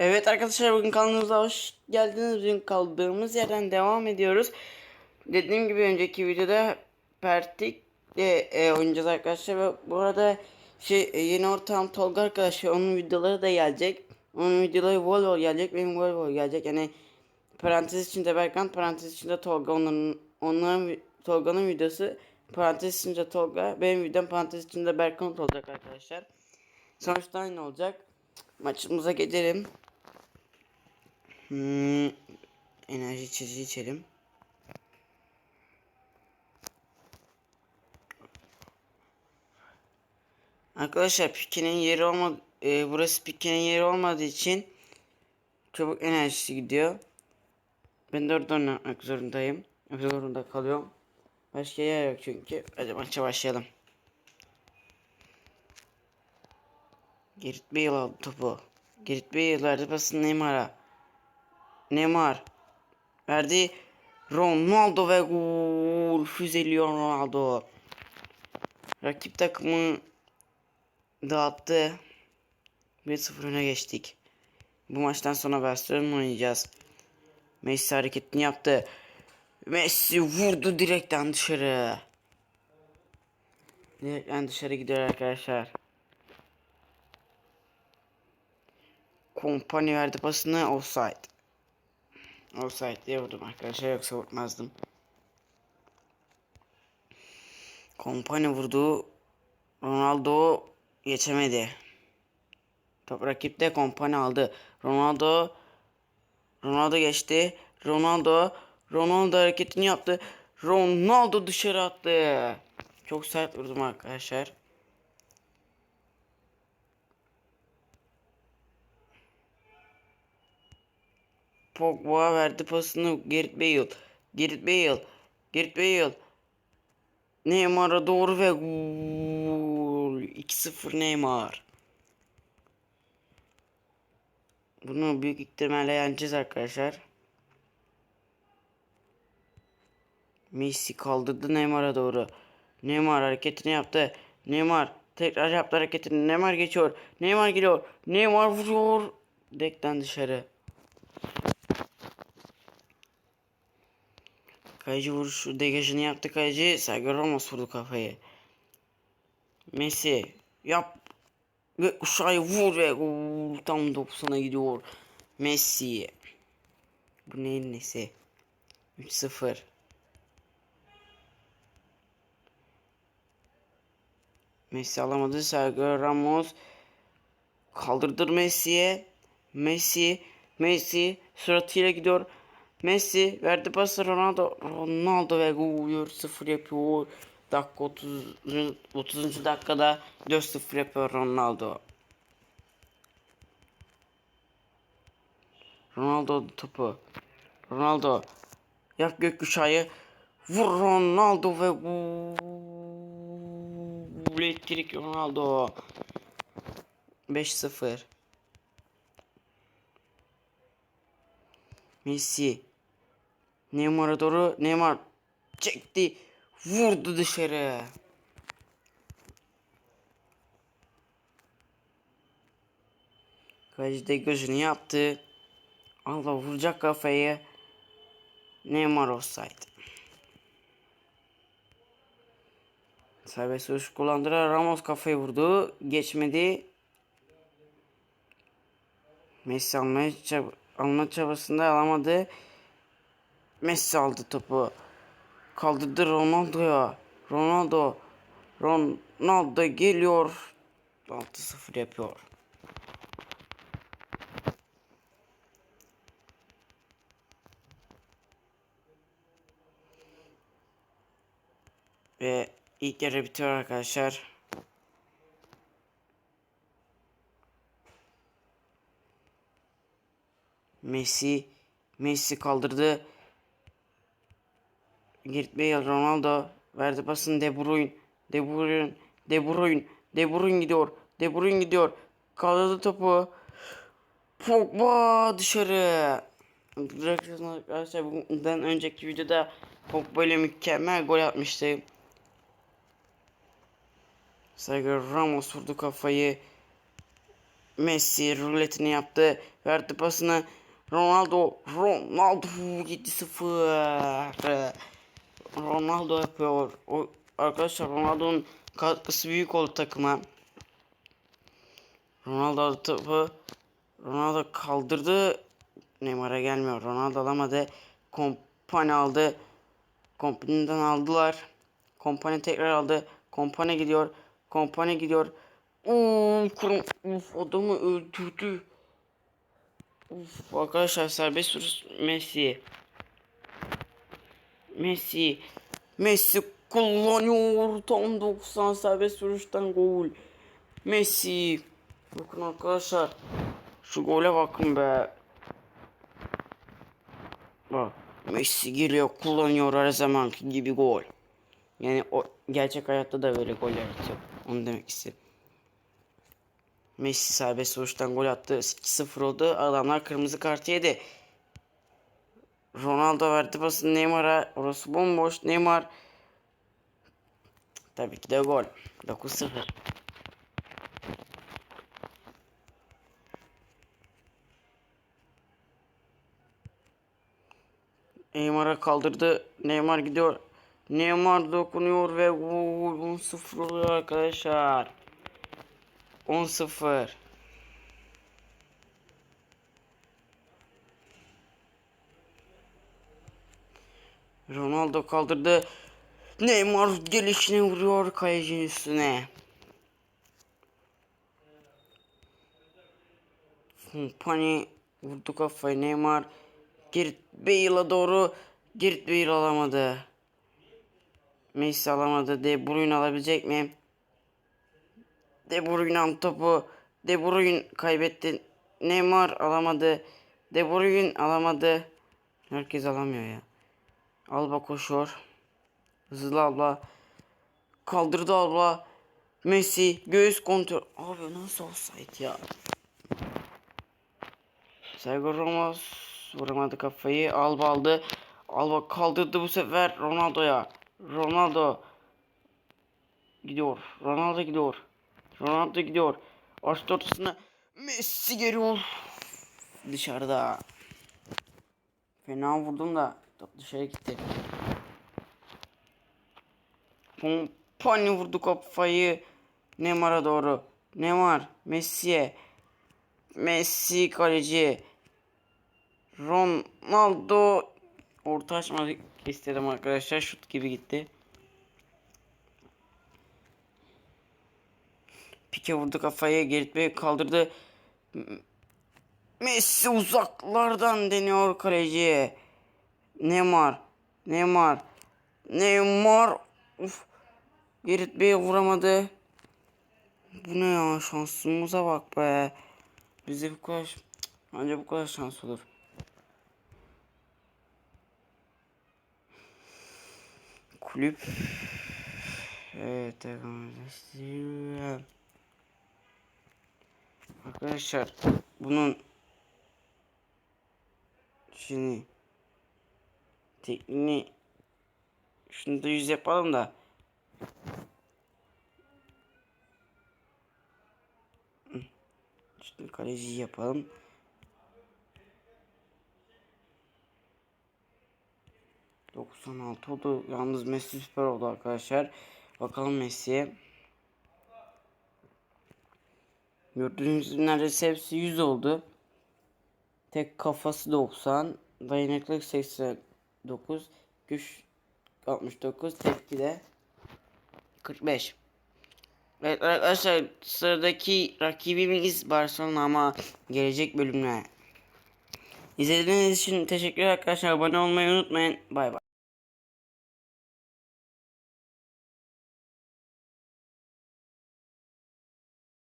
Evet arkadaşlar bugün kanalımıza hoş geldiniz. Bugün kaldığımız yerden devam ediyoruz. Dediğim gibi önceki videoda Pertik de e, oynayacağız arkadaşlar. Ve bu arada şey e, yeni ortağım Tolga arkadaşlar onun videoları da gelecek. Onun videoları Volvo gelecek. Benim Volvo gelecek. Yani parantez içinde Berkan parantez içinde Tolga onların onların Tolga'nın videosu parantez içinde Tolga benim videom parantez içinde Berkan olacak arkadaşlar. Sonuçta aynı olacak. Maçımıza geçelim. Hmm, enerji içeceği içelim. Arkadaşlar Pike'nin yeri olmadı e, burası Pike'nin yeri olmadığı için çabuk enerjisi gidiyor. Ben de orada oynamak zorundayım. Zorunda kalıyorum. Başka yer yok çünkü. Hadi maça başlayalım. Gerrit Bale aldı topu. Gerrit Bale verdi pasını Neymar'a. Neymar verdi. Ronaldo ve gol. Füzeliyor Ronaldo. Rakip takımı dağıttı. 1-0 öne geçtik. Bu maçtan sonra Barcelona oynayacağız. Messi hareketini yaptı. Messi vurdu direkten dışarı. Direkten dışarı gidiyor arkadaşlar. Kompany verdi pasını offside. Offside diye vurdum arkadaşlar yoksa vurmazdım. Kompany vurdu. Ronaldo geçemedi. Top rakipte Kompany aldı. Ronaldo Ronaldo geçti. Ronaldo Ronaldo hareketini yaptı. Ronaldo dışarı attı. Çok sert vurdum arkadaşlar. Pogba verdi pasını Gerrit Bale. Gerrit Bale. Gerrit Bale. Neymar'a doğru ve gol. 2-0 Neymar. Bunu büyük ihtimalle yeneceğiz arkadaşlar. Messi kaldırdı Neymar'a doğru. Neymar hareketini yaptı. Neymar tekrar yaptı hareketini. Neymar geçiyor. Neymar geliyor. Neymar vuruyor. Dekten dışarı. Kayıcı vuruşu degajını yaptı kayıcı. Sergio Ramos vurdu kafayı. Messi yap. Ve uşağı vur ve gol. Tam 90'a gidiyor. Messi. Bu neyin nesi? 3-0. Messi alamadı. Sergio Ramos kaldırdır Messi'ye. Messi, Messi suratıyla gidiyor. Messi verdi pası Ronaldo. Ronaldo ve gol 0 yapıyor. Dakika 30. 30. dakikada 4-0 yapıyor Ronaldo. Ronaldo topu. Ronaldo yap gökkuşağı. Vur Ronaldo ve gol. Elektrik Ronaldo. 5-0. Messi. Neymar'a doğru. Neymar çekti. Vurdu dışarı. Kaleci de gözünü yaptı. Allah vuracak kafayı. Neymar offside. Serbest vuruş kullandıra Ramos kafayı vurdu. Geçmedi. Messi almaya çab alma çabasında alamadı. Messi aldı topu. Kaldırdı Ronaldo'ya. Ronaldo. Ronaldo geliyor. 6-0 yapıyor. Ve ilk yarı bitiyor arkadaşlar. Messi Messi kaldırdı. Gareth Bale Ronaldo verdi pasını De Bruyne De Bruyne De Bruyne De Bruyne gidiyor De Bruyne gidiyor kaldırdı topu Pogba dışarı Arkadaşlar bundan önceki videoda Pogba ile mükemmel gol atmıştı Sergio Ramos vurdu kafayı Messi ruletini yaptı. Verdi pasını. Ronaldo. Ronaldo 7-0. Ronaldo yapıyor. O, arkadaşlar Ronaldo'nun katkısı büyük oldu takıma. Ronaldo topu. Ronaldo kaldırdı. Neymar'a gelmiyor. Ronaldo alamadı. Kompany aldı. Kompany'den aldılar. Kompany tekrar aldı. Kompany gidiyor. Kompany gidiyor. Uuu kurum. Uf adamı öldürdü. Uf arkadaşlar serbest Messi. Messi. Messi kullanıyor. Tam 90 serbest vuruştan gol. Messi. Bakın arkadaşlar. Şu gole bakın be. Bak. Messi geliyor kullanıyor her zamanki gibi gol. Yani o gerçek hayatta da böyle gol atıyor. Onu demek istedim. Messi serbest vuruştan gol attı. 2-0 oldu. Adamlar kırmızı kart yedi. Ronaldo verdi pasını Neymar'a. Orası bomboş. Neymar. Tabii ki de gol. 9-0. Neymar'a kaldırdı. Neymar gidiyor. Neymar dokunuyor ve gol 10-0 oluyor arkadaşlar. 10-0. Ronaldo kaldırdı. Neymar gelişine vuruyor kalecinin üstüne. Kompany vurdu kafayı Neymar. Gareth Bale'a doğru. Gareth Bale alamadı. Messi alamadı. De Bruyne alabilecek mi? De Bruyne topu. De Bruyne kaybetti. Neymar alamadı. De Bruyne alamadı. Herkes alamıyor ya. Alba koşuyor. Hızlı abla. Kaldırdı abla. Messi göğüs kontrol. Abi nasıl olsaydı ya? Sergio Ramos vuramadı kafayı. Alba aldı. Alba kaldırdı bu sefer Ronaldo'ya. Ronaldo gidiyor. Ronaldo gidiyor. Ronaldo gidiyor. Açtı ortasına. Messi geliyor. Dışarıda. Fena vurdum da top dışarı gitti. Kompany vurdu kafayı. Neymar'a doğru. Neymar. Messi'ye. Messi kaleci. Ronaldo orta açmak istedim arkadaşlar. Şut gibi gitti. Pike vurdu kafayı. Gerrit kaldırdı. Messi uzaklardan deniyor kaleci. Neymar. Neymar. Neymar. Uf. Gerrit Bey vuramadı. Bu ne ya şansımıza bak be. Bize bu kadar Cık, Anca bu kadar şans olur. Kulüp Evet edelim. Arkadaşlar bunun şimdi tekniğini şunu da yüz yapalım da Şimdi kaleci yapalım. Doksan altı oldu. Yalnız Messi süper oldu arkadaşlar. Bakalım Messi'ye. Gördüğünüz gibi neredeyse hepsi 100 oldu. Tek kafası 90. Dayanıklık 89. Güç 69. Tepki de 45. Evet arkadaşlar sıradaki rakibimiz Barcelona ama gelecek bölümle. İzlediğiniz için teşekkürler arkadaşlar. Abone olmayı unutmayın. Bay bay.